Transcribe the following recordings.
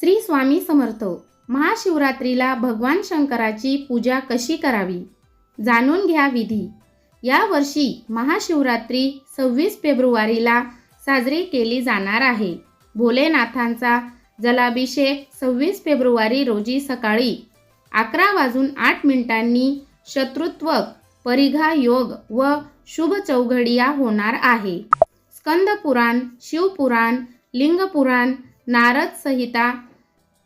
श्री स्वामी समर्थ. महाशिवरात्रीला भगवान शंकराची पूजा कशी करावी? जाणून घ्या विधी. या वर्षी महाशिवरात्री सव्वीस फेब्रुवारीला साजरी केली जाणार आहे. भोलेनाथांचा जलाभिषेक सव्वीस फेब्रुवारी रोजी सकाळी अकरा वाजून आठ मिनिटांनी शत्रुत्व परिघा योग व शुभ चौघडिया होणार आहे. स्कंदपुराण शिवपुराण लिंगपुराण नारद संहिता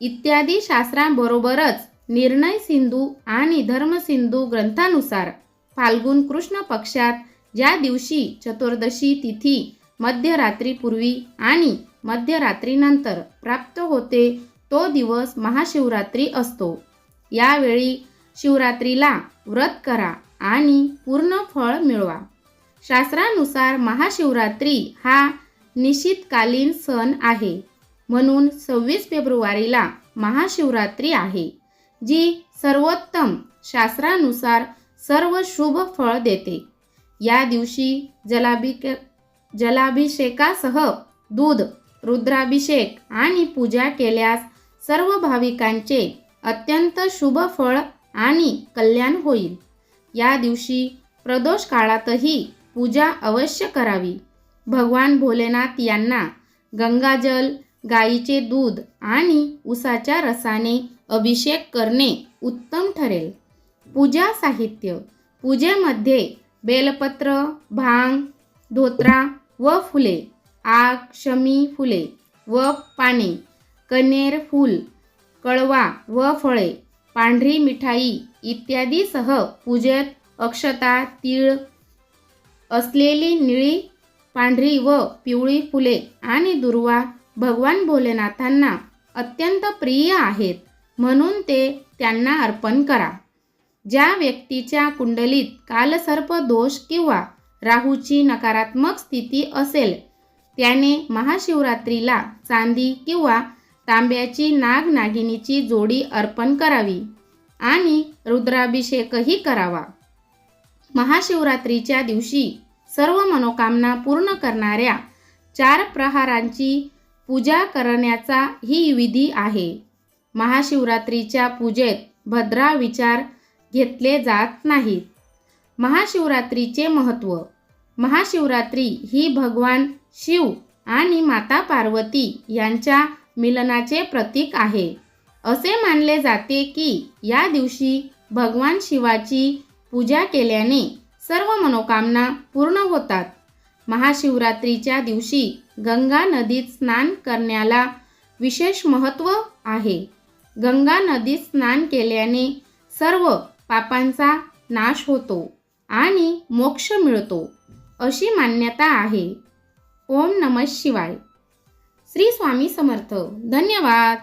इत्यादी शास्त्रांबरोबरच निर्णय सिंधू आणि धर्मसिंधू ग्रंथानुसार फाल्गुन कृष्ण पक्षात ज्या दिवशी चतुर्दशी तिथी मध्यरात्रीपूर्वी आणि मध्यरात्रीनंतर प्राप्त होते तो दिवस महाशिवरात्री असतो. यावेळी शिवरात्रीला व्रत करा आणि पूर्ण फळ मिळवा. शास्त्रानुसार महाशिवरात्री हा निश्चितकालीन सण आहे. म्हणून सव्वीस फेब्रुवारीला महाशिवरात्री आहे जी सर्वोत्तम शास्त्रानुसार सर्व शुभ फळ देते. या दिवशी जलाभिक जलाभिषेकासह दूध रुद्राभिषेक आणि पूजा केल्यास सर्व भाविकांचे अत्यंत शुभ फळ आणि कल्याण होईल. या दिवशी प्रदोष काळातही पूजा अवश्य करावी. भगवान भोलेनाथ यांना गंगाजल गाईचे दूध आणि उसाच्या रसाने अभिषेक करणे उत्तम ठरेल. पूजा साहित्य. पूजेमध्ये बेलपत्र भांग धोत्रा व फुले आग शमी फुले व पाने कनेर फूल कळवा व फळे पांढरी मिठाई इत्यादीसह पूजेत अक्षता तीळ असलेली निळी पांढरी व पिवळी फुले आणि दुर्वा भगवान भोलेनाथांना अत्यंत प्रिय आहेत म्हणून ते त्यांना अर्पण करा. ज्या व्यक्तीच्या कुंडलीत कालसर्प दोष किंवा राहूची नकारात्मक स्थिती असेल त्याने महाशिवरात्रीला चांदी किंवा तांब्याची नागनागिनीची जोडी अर्पण करावी आणि रुद्राभिषेकही करावा. महाशिवरात्रीच्या दिवशी सर्व मनोकामना पूर्ण करणाऱ्या चार प्रहारांची पूजा करण्याचा ही विधी आहे. महाशिवरात्रीच्या पूजेत भद्रा विचार घेतले जात नाहीत. महाशिवरात्रीचे महत्त्व महाशिवरात्री ही भगवान शिव आणि माता पार्वती यांच्या मिलनाचे प्रतीक आहे. असे मानले जाते की या दिवशी भगवान शिवाची पूजा केल्याने सर्व मनोकामना पूर्ण होतात. महाशिवरात्रीच्या दिवशी गंगा नदीत स्नान करण्याला विशेष महत्त्व आहे. गंगा नदीत स्नान केल्याने सर्व पापांचा नाश होतो आणि मोक्ष मिळतो अशी मान्यता आहे. ओम नम शिवाय. श्री स्वामी समर्थ. धन्यवाद.